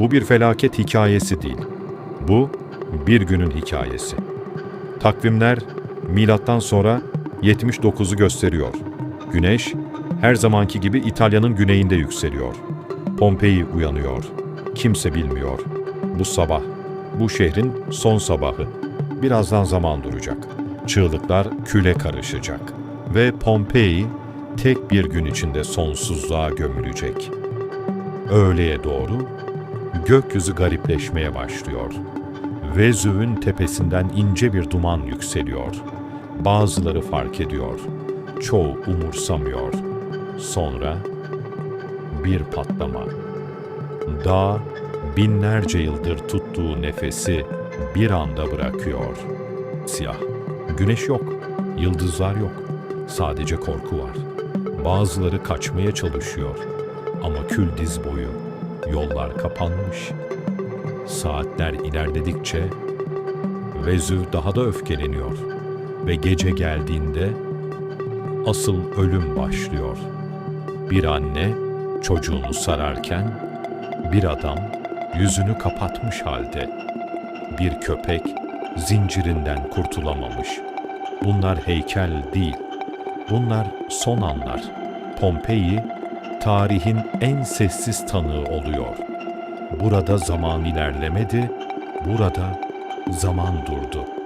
Bu bir felaket hikayesi değil. Bu bir günün hikayesi. Takvimler milattan sonra 79'u gösteriyor. Güneş her zamanki gibi İtalya'nın güneyinde yükseliyor. Pompei uyanıyor. Kimse bilmiyor. Bu sabah, bu şehrin son sabahı. Birazdan zaman duracak. Çığlıklar küle karışacak. Ve Pompei tek bir gün içinde sonsuzluğa gömülecek. Öğleye doğru gökyüzü garipleşmeye başlıyor. Vezüv'ün tepesinden ince bir duman yükseliyor. Bazıları fark ediyor. Çoğu umursamıyor. Sonra bir patlama. Dağ binlerce yıldır tuttuğu nefesi bir anda bırakıyor. Siyah. Güneş yok. Yıldızlar yok. Sadece korku var. Bazıları kaçmaya çalışıyor. Ama kül diz boyu. Yollar kapanmış. Saatler ilerledikçe Vezüv daha da öfkeleniyor ve gece geldiğinde asıl ölüm başlıyor. Bir anne çocuğunu sararken bir adam yüzünü kapatmış halde. Bir köpek zincirinden kurtulamamış. Bunlar heykel değil. Bunlar son anlar. Pompei tarihin en sessiz tanığı oluyor. Burada zaman ilerlemedi, burada zaman durdu.